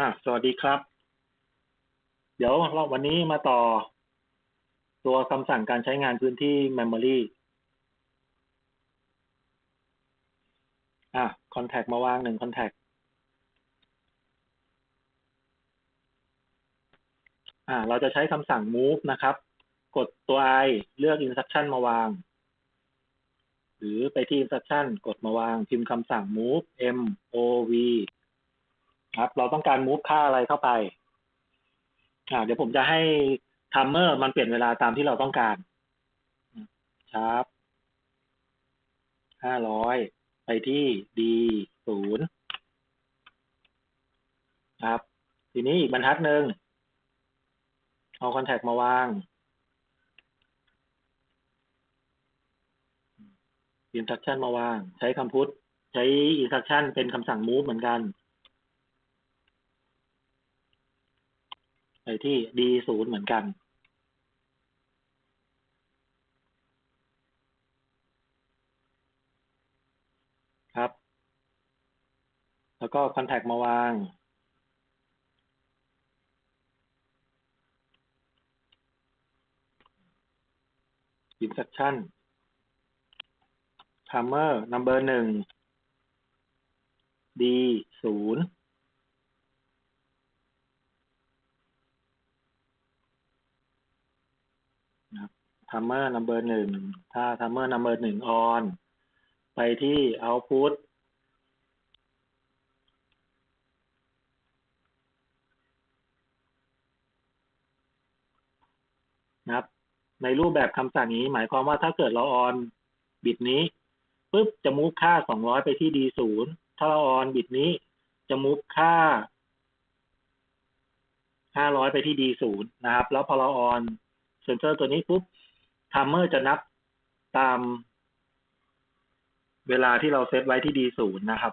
อะสวัสดีครับ เดี๋ยวเราวันนี้มาต่อ ตัวคำสั่งการใช้งานพื้นที่ Memory อะ Contact มาวางหนึ่ง Contact อ่า เราจะใช้คำสั่ง move นะครับ กดตัว i เลือก instruction มาวาง หรือไปที่ instruction กดมาวาง พิมพ์คำสั่ง move m o v ครับ เราต้องการ move ค่าอะไรเข้าไป อ่า เดี๋ยวผมจะให้ timer มันเปลี่ยนเวลาตามที่เราต้องการครับห้าร้อยไปที่ d ศูนย์ครับ ทีนี้อีกบรรทัดหนึ่งเอาคอนแทคมาวาง อินสต r ั c t i o n มาวาง ใช้คำพุทใช้อินสต r ั c t i o n เป็นคำสั่ง move เหมือนกัน ไปที่ d ศูนย์เหมือนกัน ครับ แล้วก็คอนแทคมาวาง instruction timer number หนึ่ง d ศูนย์ ทัมเมอร์นัมเบอร์หนึ่งถ้าทัมเมอร์นัมเบอร์หนึ่งออนไปที่เอาพุตนะครับ ในรูปแบบคำสั่งนี้ หมายความว่าถ้าเกิดเราออนบิตนี้ปุ๊บจะมูฟค่าสองร้อยไปที่ D ศูนย์ถ้าเราออนบิตนี้จะมูฟค่าห้าร้อยไปที่ D ศูนย์นะครับ แล้วพอเราออนเซนเซอร์ตัวนี้ปุ๊บ ทามเมอร์จะนับตามเวลาที่เราเซตไว้ที่ D ศูนย์นะครับ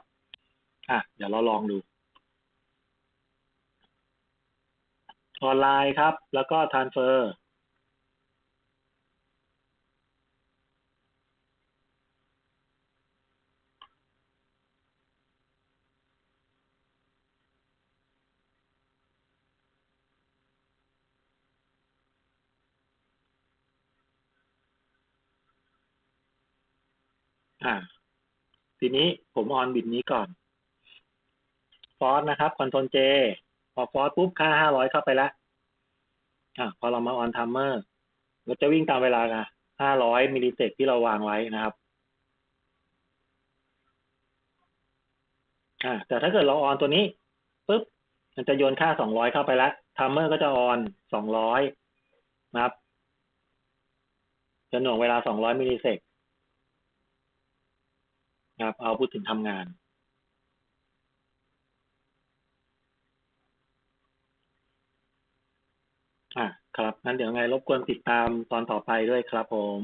อะ เดี๋ยวเราลองดู ออนไลน์ครับ แล้วก็ transfer อ่า ทีนี้ผมออนบิตนี้ก่อน ฟอสนะครับคอนโทรลเจพอฟอสปุ๊บค่าห้าร้อยเข้าไปแล้วอ่าพอเรามาออนทัมเมอร์เราจะวิ่งตามเวลาค่ะห้าร้อยมิลลิเซกที่เราวางไว้นะครับอ่าแต่ถ้าเกิดเราออนตัวนี้ปุ๊บมันจะโยนค่าสองร้อยเข้าไปแล้วทัมเมอร์ก็จะออนสองร้อยนะครับจะหน่วงเวลาสองร้อยมิลลิเซก ครับเอาพูดถึงทำงานอะครับงั้นเดี๋ยวไงรบกวนติดตามตอนต่อไปด้วยครับผม